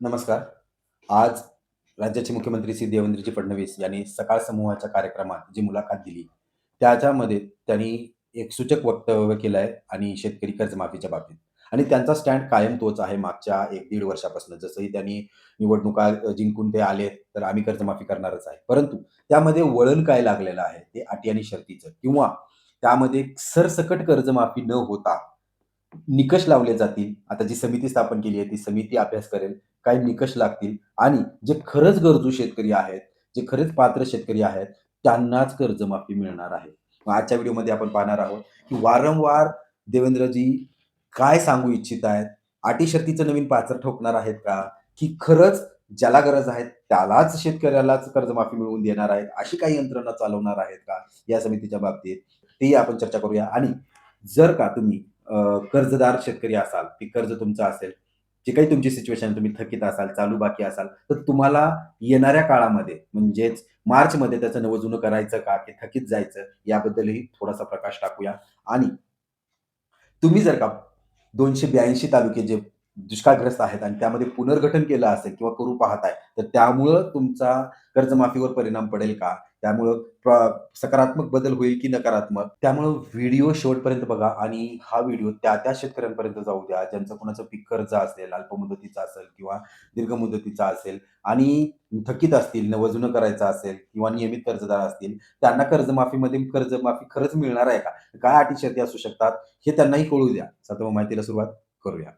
नमस्कार. आज राज्याचे मुख्यमंत्री श्री देवेंद्रजी फडणवीस यांनी सकाळ समूहाच्या कार्यक्रमात जी मुलाखत दिली, त्याच्यामध्ये त्यांनी एक सूचक वक्तव्य केलं आहे आणि शेतकरी कर्जमाफीच्या बाबतीत आणि त्यांचा स्टँड कायम तोच आहे मागच्या एक दीड वर्षापासून. जसंही त्यांनी निवडणुका जिंकून ते आले, तर आम्ही कर्जमाफी करणारच आहे. परंतु त्यामध्ये वळण काय लागलेलं आहे, ते अटी आणि शर्तीचं किंवा त्यामध्ये सरसकट कर्जमाफी न होता निकष लावले जातील. आता जी समिती स्थापन केली आहे, ती समिती अभ्यास करेल. काही निकष लागतील आणि जे खरंच गरजू शेतकरी आहेत, जे खरेच पात्र शेतकरी आहेत, त्यांनाच कर्जमाफी मिळणार आहे. आजच्या व्हिडिओमध्ये आपण पाहणार आहोत, की वारंवार देवेंद्रजी काय सांगू इच्छित आहेत? अटी-शर्तीचं नवीन पाचर ठोकणार आहेत का? की खरंच ज्याला गरज आहे त्यालाच शेतकऱ्यालाच कर्जमाफी मिळवून देणार आहेत, अशी काही यंत्रणा चालवणार आहेत का? या समितीच्या बाबतीत तेही आपण चर्चा करूया आणि जर का तुम्ही कर्जदार शेतकरी असाल, की कर्ज तुमचं असेल, जे काही तुमची सिच्युएशन तुम्ही थकीत असाल, चालू बाकी असाल, तर तुम्हाला येणाऱ्या काळामध्ये म्हणजेच मार्चमध्ये त्याचं नवं-जुनं करायचं का? की थकीत जायचं? याबद्दलही थोडासा प्रकाश टाकूया आणि तुम्ही जर का 282 तालुके जे दुष्काळग्रस्त आहेत आणि त्यामध्ये पुनर्गठन केलं असेल किंवा करू पाहताय, तर त्यामुळं तुमचा कर्जमाफीवर परिणाम पडेल का? त्यामुळं सकारात्मक बदल होईल की नकारात्मक? त्यामुळं व्हिडिओ शेवटपर्यंत बघा आणि हा व्हिडिओ त्या-त्या शेतकऱ्यांपर्यंत जाऊ द्या, ज्यांचं कोणाचं पीक कर्ज असेल, अल्पमुदतीचं असेल किंवा दीर्घ मुदतीचा असेल आणि थकीत असतील, नवं-जुनं करायचं असेल किंवा नियमित कर्जदार असतील, त्यांना कर्जमाफीमध्ये कर्जमाफी खरंच मिळणार आहे का? काय अटी-शर्ती असू शकतात, हे त्यांनाही कळू द्या. चला माहितीला सुरुवात करूया.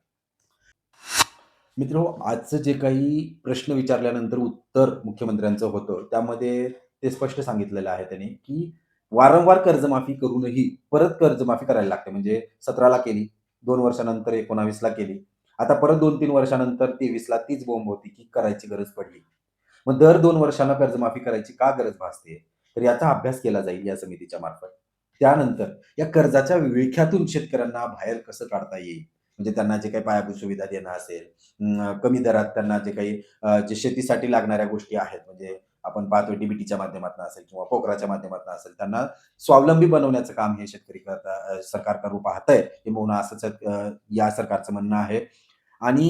मित्र हो, आजचं जे काही प्रश्न विचारल्यानंतर उत्तर मुख्यमंत्र्यांचं होतं, त्यामध्ये ते स्पष्ट सांगितलेलं आहे त्यांनी, की वारंवार कर्जमाफी करूनही परत कर्जमाफी करायला लागते. म्हणजे 17ला केली, दोन वर्षानंतर 19ला केली. आता परत 2-3 वर्षानंतर 23ला तीच बोंब होती, की करायची गरज पडली. मग दर दोन वर्षांना कर्जमाफी करायची का गरज भासते? तर याचा अभ्यास केला जाईल या समितीच्या मार्फत. त्यानंतर या कर्जाच्या विळख्यातून शेतकऱ्यांना बाहेर कसं काढता येईल? म्हणजे त्यांना जे काही पायाभूत सुविधा देणं असेल, कमी दरात त्यांना जे काही जे शेतीसाठी लागणाऱ्या गोष्टी आहेत, म्हणजे आपण पाहतो डीबीटीच्या माध्यमातून असेल किंवा पोखराच्या माध्यमातून असेल, त्यांना स्वावलंबी बनवण्याचं काम हे शेतकरी करता सरकार करू पाहतंय, किंबहुना असंच या सरकारचं म्हणणं आहे. आणि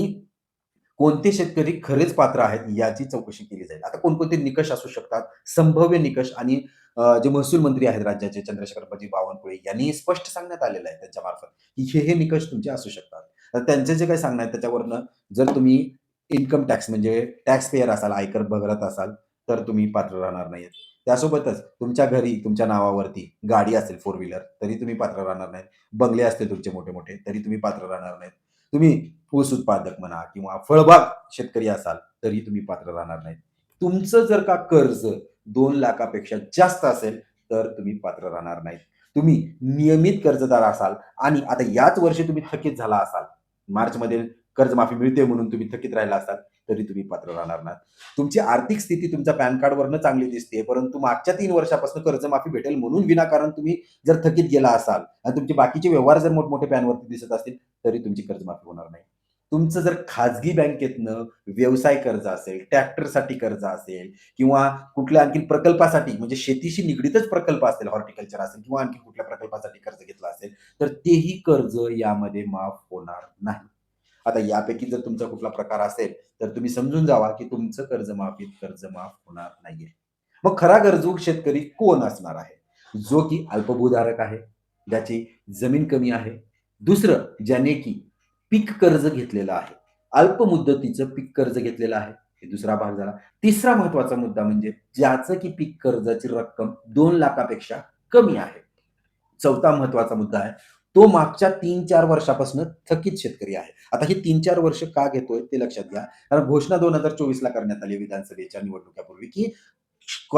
कोणते शेतकरी खरेच पात्र आहेत याची चौकशी केली जाईल. आता कोणकोणते निकष असू शकतात? संभाव्य निकष आणि जे महसूल मंत्री आहेत राज्याचे चंद्रशेखरपती बावनकुळे यांनी स्पष्ट सांगण्यात आलेलं आहे त्यांच्यामार्फत, की हे, हे निकष तुमचे असू शकतात. तर त्यांचे जे काही सांगणं आहे त्याच्यावरनं जर तुम्ही इन्कम टॅक्स म्हणजे टॅक्स पेयर असाल, आयकर भरत असाल, तर तुम्ही पात्र राहणार नाहीत. त्यासोबतच तुमच्या घरी तुमच्या नावावरती गाडी असेल फोर व्हीलर तरी तुम्ही पात्र राहणार नाहीत. बंगले असतील तुमचे मोठे-मोठे तरी तुम्ही पात्र राहणार नाहीत. तुम्ही ऊस उत्पादक म्हणा किंवा फळबाग शेतकरी असाल, तरी तुम्ही पात्र राहणार नाही तुमचं जर का कर्ज दोन लाखापेक्षा जास्त असेल, तर तुम्ही पात्र राहणार नाहीत. तुम्ही नियमित कर्जदार असाल आणि आता याच वर्षी तुम्ही थकीत झाला असाल, मार्चमध्ये कर्जमाफी मिळते म्हणून तुम्ही थकीत राहिला असाल, तरी तुम्ही पात्र राहणार नाही तुमची आर्थिक स्थिती तुमच्या पॅन कार्डवरनं चांगली दिसते, परंतु मागच्या तीन वर्षापासून कर्जमाफी भेटेल म्हणून विनाकारण तुम्ही जर थकीत गेला असाल आणि तुमचे बाकीचे व्यवहार जर मोठमोठे पॅनवरती दिसत असतील, तरी तुमची कर्जमाफी होणार नाही. तुमचं जर खाजगी बँकेतनं व्यवसाय कर्ज असेल, ट्रॅक्टरसाठी कर्ज असेल किंवा कुठल्या आणखी प्रकल्पासाठी म्हणजे शेतीशी निगडीतच प्रकल्प असेल, हॉर्टिकल्चर असेल किंवा आणखी कुठल्या प्रकल्पासाठी कर्ज घेतलं असेल, तर तेही कर्ज यामध्ये माफ होणार नाही. आता यापैकी जर तुमचा कुठला प्रकार असेल, तर तुम्ही समजून जावा, की तुमचं कर्जमाफीत कर्ज माफ होणार नाहीये. मग खरा गरजू शेतकरी कोण असणार आहे? जो की अल्पभूधारक आहे, ज्याची जमीन कमी आहे. दुसरं ज्याने की पीक कर्ज घेतलेलं आहे. अल्प मुदतीचं पीक कर्ज घेतलेलं आहे. हे दुसरा भाग झाला. तिसरा महत्त्वाचा मुद्दा म्हणजे ज्याचं की पीक कर्जाची रक्कम दोन लाखापेक्षा कमी आहे. चौथा महत्त्वाचा मुद्दा आहे. तो मागच्या 3-4 वर्षापासून थकीत शेतकरी आहे. आता हे 3-4 वर्ष का घेतोय ते लक्षात घ्या. कारण घोषणा 2024ला करण्यात आली विधानसभेच्या निवडणुकीपूर्वी, की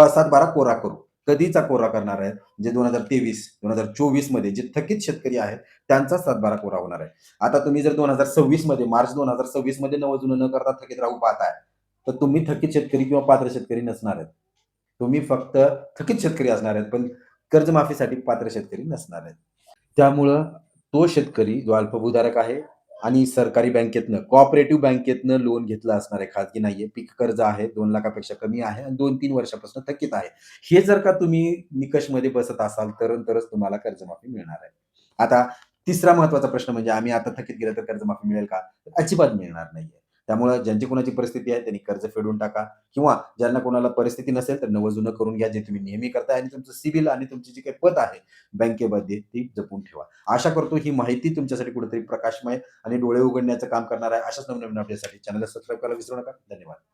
7-12 कोरा करू. कधीचा कोरा करणार आहे? म्हणजे 2023, 2024 मध्ये जे थकीत शेतकरी आहेत, त्यांचा 7-12 कोरा होणार आहे. आता तुम्ही जर 2026 मध्ये मार्च 2026 मध्ये नवं-जुनं न करता थकीत राहू पाहताय, तर तुम्ही थकीत शेतकरी किंवा पात्र शेतकरी नसणार आहेत. तुम्ही फक्त थकीत शेतकरी असणार आहेत, पण कर्जमाफीसाठी पात्र शेतकरी नसणार आहेत. त्यामुळं तो शेतकरी जो अल्पभूधारक आहे आणि सरकारी बँकेतनं, कॉपरेटिव्ह बँकेतनं लोन घेतलं असणार आहे, खाजगी नाहीये. पीक कर्ज आहे, दोन लाखापेक्षा कमी आहे आणि 2-3 वर्षापासून थकीत आहे. हे जर का तुम्ही निकषमध्ये बसत असाल, तर तरच तुम्हाला कर्जमाफी मिळणार आहे. आता तिसरा महत्त्वाचा प्रश्न म्हणजे आम्ही आता थकीत गेलं तर कर्जमाफी मिळेल का? अजिबात मिळणार नाहीये. त्यामुळे ज्यांची कोणाची परिस्थिती आहे त्यांनी कर्ज फेडून टाका. किंवा ज्यांना कोणाला परिस्थिती नसेल तर नवं जुनं करून घ्या जे तुम्ही नेहमी करताय आणि तुमचं सिबिल आणि तुमची जी काही पत आहे बँकेमध्ये ती जपून ठेवा. आशा करतो ही माहिती तुमच्यासाठी कुठेतरी प्रकाशमय आणि डोळे उघडण्याचं काम करणार आहे. अशाच नवनवीन अपडेटसाठी चॅनलला सबस्क्राईब करायला विसरू नका. धन्यवाद.